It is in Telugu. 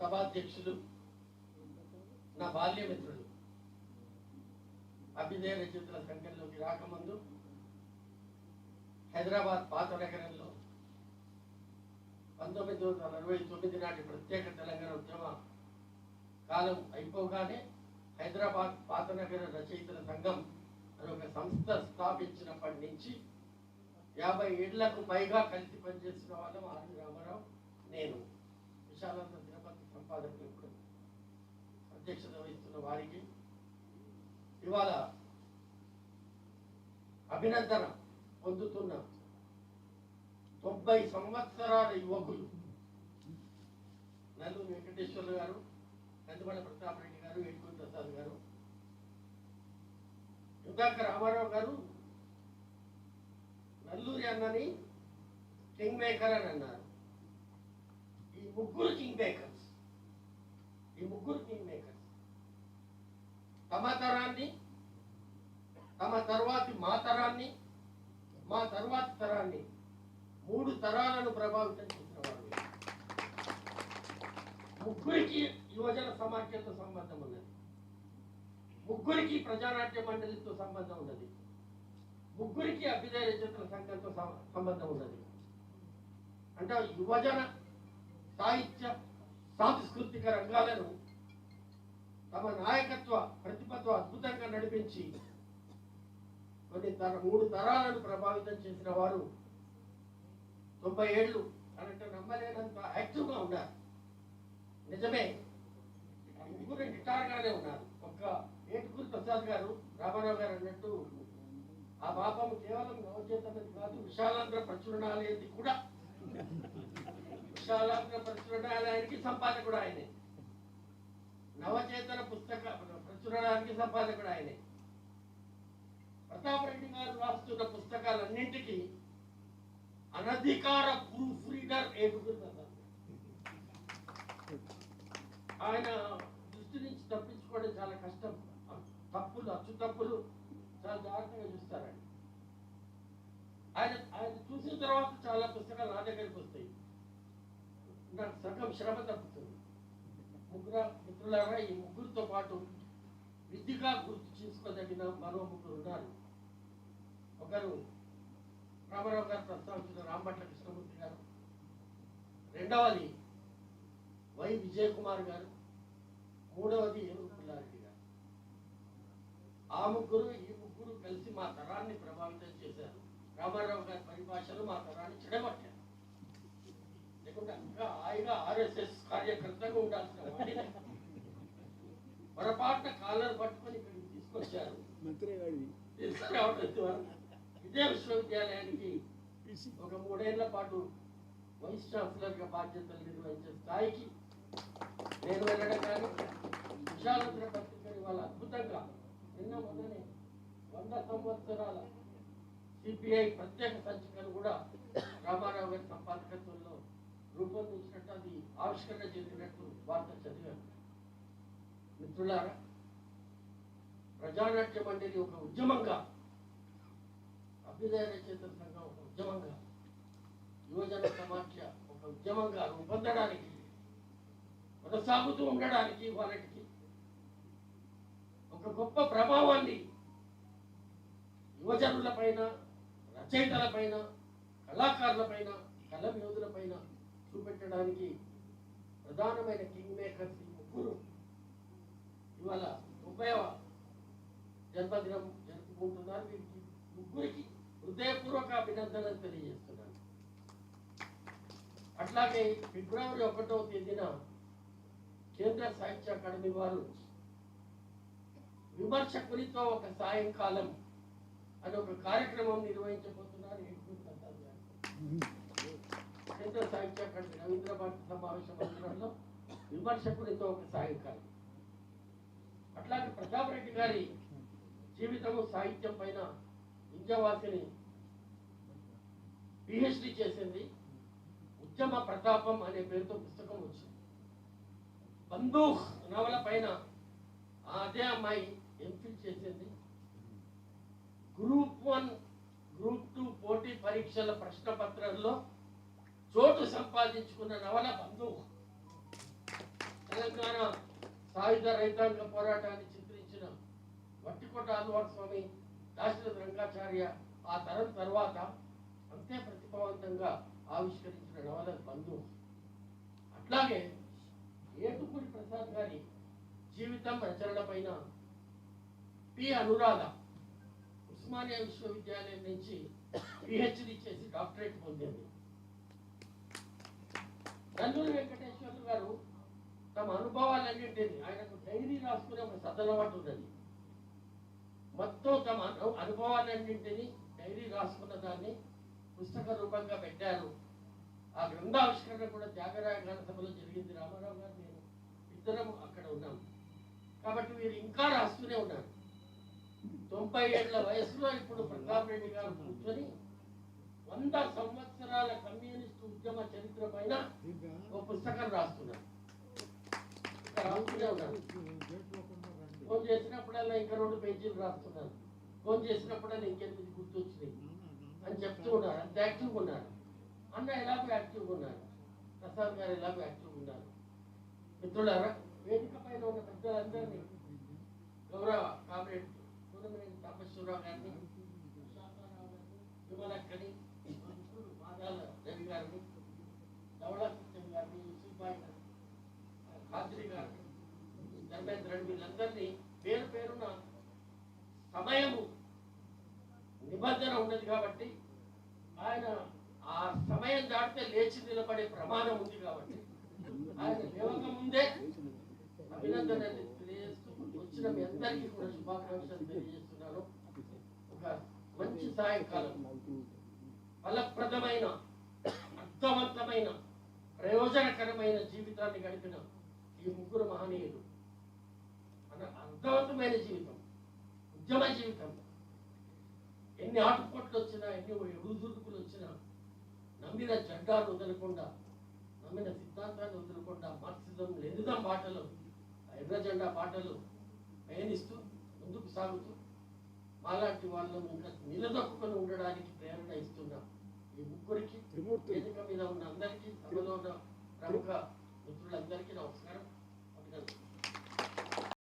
సభాధ్యక్షులు నా బాల్యమిత్రులు అభ్యుదయ రచయితల సంఖ్యలోకి రాకముందు హైదరాబాద్ పాత నగరంలో పంతొమ్మిది వందల అరవై తొమ్మిది నాటి ప్రత్యేక తెలంగాణ ఉద్యమ కాలం అయిపోగానే హైదరాబాద్ పాత నగర రచయితల సంఘం అని ఒక సంస్థ స్థాపించినప్పటి నుంచి యాభై ఏళ్ళకు పైగా కలిసి పనిచేసిన వాళ్ళం ఆర్వి రామారావు నేను. విశాలంత అధ్యక్షత వహిస్తున్న వారికి ఇవాళ అభినందన పొందుతున్న తొంభై సంవత్సరాల యువకులు నల్లు వెంకటేశ్వర్లు గారు నందిమల ప్రతాప్ రెడ్డి గారు ఏడుకూరి ప్రసాద్ గారు ఇందాక రామారావు గారు నల్లూరి అన్నని కింగ్ మేకర్ అని అన్నారు. ఈ ముగ్గురు కింగ్ మేకర్స్ ఈ ముగ్గురు కింగ్ మేకర్స్ తమ తరాన్ని తమ తర్వాతి మా తరాన్ని మా తర్వాతి తరాన్ని మూడు తరాలను ప్రభావితం చేసిన వారు ముగ్గురికి యువజన సమాఖ్యతో సంబంధం ఉన్నది. ముగ్గురికి ప్రజానాట్య మండలితో సంబంధం ఉన్నది. ముగ్గురికి అభ్యుదయ రచయితల సంఘంతో సం- సంబంధం ఉన్నది. అంటే యువజన సాహిత్య సాంస్కృతిక రంగాలను తమ నాయకత్వ ప్రతిభతో అద్భుతంగా నడిపించి కొన్ని తర మూడు తరాలను ప్రభావితం చేసిన వారు తొంభై ఏళ్ళు తనంటే నమ్మలేనంత యాక్టివ్గా ఉన్నారు. నిజమే ముగ్గురు నిటారుగానే ఉన్నారు. ఒక్క ఏటుకూరు ప్రసాద్ గారు రామారావు గారు అన్నట్టు ఆ పాపం కేవలం నవచేతనది కాదు విశాలాంధ్ర ప్రచురణాలయది కూడా. విశాలాంధ్ర ప్రచురణాలయానికి సంపాదకుడు ఆయనే. నవచేతన పుస్తక ప్రచురణానికి సంపాదకుడు ఆయనే. ప్రతాపరెడ్డి గారు రాస్తున్న పుస్తకాలన్నింటికి అనధికార ప్రూఫ్ రీడర్ ఏడుగురు ఆయన దృష్టి నుంచి తప్పించుకోవడం చాలా కష్టం. తప్పులు అచ్చు తప్పులు చాలా జాగ్రత్తగా చూస్తారండి. ఆయన ఆయన చూసిన తర్వాత చాలా పుస్తకాలు నా దగ్గరికి వస్తాయి. నాకు సగం శ్రమ తప్పుతుంది ముగ్గురు మిత్రులారా ఈ ముగ్గురితో పాటు విద్యగా గుర్తు చేసుకోదగిన మరో ముగ్గురు ఉన్నారు. ఒకరు రామారావు గారు ప్రస్తావించిన రాంభట్ల కృష్ణమూర్తి గారు. రెండవది వై విజయ్ కుమార్ గారు. మూడవది ఏనుగు గారు. ఆ ముగ్గురు ఈ ముగ్గురు కలిసి మా తరాన్ని ప్రభావితం చేశారు. రామారావు గారి పరిభాషలు మా తరాన్ని చెడగొట్టారు. ఇంకా హాయిగా ఆర్ఎస్ఎస్ కార్యకర్తగా ఉండాల్సిన వాడిని. పొరపాటున కాలర్ పట్టుకొని ఇక్కడికి తీసుకొచ్చారు. తీసుకురావడం ఇదే విశ్వవిద్యాలయానికి ఒక మూడేళ్ళ పాటు వైస్ ఛాన్సలర్గా బాధ్యతలు నిర్వహించే స్థాయికి నేను వెళ్ళడం కానీ విశాలంధ్ర పత్రికని వాళ్ళ అద్భుతంగా నిన్న మొన్ననే వంద సంవత్సరాల సిపిఐ ప్రత్యేక సంచికను కూడా రామారావు గారి సంపాదకత్వంలో రూపొందించినట్టు అది ఆవిష్కరణ చేసినట్టు వార్త చదివాను మిత్రులారా ప్రజానాట్యం అనేది ఒక ఉద్యమంగా అభ్యుదయ రచయితల సంఘం ఒక ఉద్యమంగా యువజన సమాఖ్య ఒక ఉద్యమంగా రూపొందడానికి కొనసాగుతూ ఉండడానికి వాళ్ళకి ఒక గొప్ప ప్రభావాన్ని యువజనుల పైన రచయితల పైన కళాకారుల పైన కళ యోధుల పైన ప్రధానమైన కింగ్ మేకర్స్ ఈ ముగ్గురు. ఇవాళ ముప్పైవ జన్మదినం జరుపుకుంటున్నారు. వీరికి ముగ్గురికి హృదయపూర్వక అభినందనలు తెలియజేస్తున్నాను. అట్లాగే ఫిబ్రవరి ఒకటవ తేదీన కేంద్ర సాహిత్య అకాడమీ వారు విమర్శకునితో ఒక సాయంకాలం అని ఒక కార్యక్రమం నిర్వహించబోతున్నారు. ఏడుగురు సాహిత్య అకాడమీ రవీంద్ర భారతి సమావేశ మందిరంలో విమర్శకుడితో ఒక సాయంకాలం. అట్లాగే ప్రతాపరెడ్డి గారి జీవితము సాహిత్యం పైన ఇంజవాసిని పిహెచ్డి చేసింది. ఉద్యమ ప్రతాపం అనే పేరుతో పుస్తకం వచ్చింది. బందూహ్ నవల పైన అదే అమ్మాయి ఎంఫిల్ చేసింది. గ్రూప్ వన్ గ్రూప్ టూ పోటీ పరీక్షల ప్రశ్న పత్రంలో చోటు సంపాదించుకున్న నవల బంధువు. తెలంగాణ సాయుధ రైతాంగ పోరాటాన్ని చిత్రించిన వట్టికోట ఆల్వార్ స్వామి దాశరథ రంగాచార్య ఆ తరం తర్వాత అంతే ప్రతిభావంతంగా ఆవిష్కరించిన నవల బంధువు. అట్లాగే ఏటుకూరి ప్రసాద్ గారి జీవితం రచనల పైన పి అనురాధ ఉస్మానియా విశ్వవిద్యాలయం నుంచి పిహెచ్డి చేసి డాక్టరేట్ పొందింది వెంకటేశ్వర్లు గారు తమ అనుభవాలన్నింటినీ ఆయనకు డైరీ రాసుకునే ఒక సదలవాటు ఉన్నది. మొత్తం తమ అను- అనుభవాలన్నింటినీ డైరీ రాసుకున్న దాన్ని పుస్తక రూపంగా పెట్టారు. ఆ గ్రంథావిష్కరణ కూడా త్యాగరాయ గాన సభలో జరిగింది. రామారావు గారు నేను ఇద్దరం అక్కడ ఉన్నాం. కాబట్టి వీరు ఇంకా రాస్తూనే ఉన్నారు. తొంభై ఏళ్ళ వయసులో ఇప్పుడు ప్రతాప్ రెడ్డి గారు కూర్చొని వంద సంవత్సరాల కమ్యూనిస్ట్ ఉద్యమ చరిత్ర పైన ఒక పుస్తకం రాస్తున్నారు. రాస్తూనే ఉన్నారు. ఫోన్ చేసినప్పుడల్లా ఇంకా రెండు పేజీలు రాస్తున్నారు. ఫోన్ చేసినప్పుడల్లా ఇంకెనిమిది గుర్తొచ్చినాయి. అని చెప్తూ ఉన్నారు. అంత యాక్టివ్గా ఉన్నారు. అన్న ఎలాగో యాక్టివ్గా ఉన్నారు. ప్రసాద్ గారు ఎలాగో యాక్టివ్గా ఉన్నారు. మిత్రులారా వేదిక పైన ఉన్న పెద్దలందరినీ గౌరవ కామ్రేడ్ పూర్ణమేని గారిని గారిని విమలక్కని మా మిత్రుడు మాదాల రవి గారిని ధవళ సత్యం గారిని యూసుఫాయ్ గారిని ఖాద్రి గారిని ధర్మేంద్ర వీళ్ళందరినీ పేరు పేరున సమయము నిబంధన ఉన్నది కాబట్టి ఆయన ఆ సమయం దాటితే లేచి నిలబడే ప్రమాదం ఉంది కాబట్టి ఆయన లేవక ముందే అభినందన తెలియజేస్తూ వచ్చిన మీ అందరికీ కూడా శుభాకాంక్షలు తెలియజేస్తున్నాను. ఒక మంచి సాయంకాలం. ఫలప్రదమైన అర్థవంతమైన ప్రయోజనకరమైన జీవితాన్ని గడిపిన ఈ ముగ్గురు మహనీయులు. అర్థవంతమైన జీవితం ఉద్యమ జీవితం. ఎన్ని ఆటుపోట్లు వచ్చినా ఎన్ని ఎడుదురుకులు వచ్చినా నమ్మిన జెండాలు వదలకుండా నమ్మిన సిద్ధాంతాన్ని వదలకుండా మార్క్సిజం బాటలు ఆ ఎర్ర జెండా బాటలు పయనిస్తూ ముందుకు సాగుతూ మాలాంటి వాళ్ళను ఇంకా నిలదొక్కుని ఉండడానికి ప్రేరణ ఇస్తున్నా ఈ ముగ్గురికి వేదిక మీద ఉన్న అందరికీ సభలో ఉన్న ప్రముఖ మిత్రులందరికీ నమస్కారం.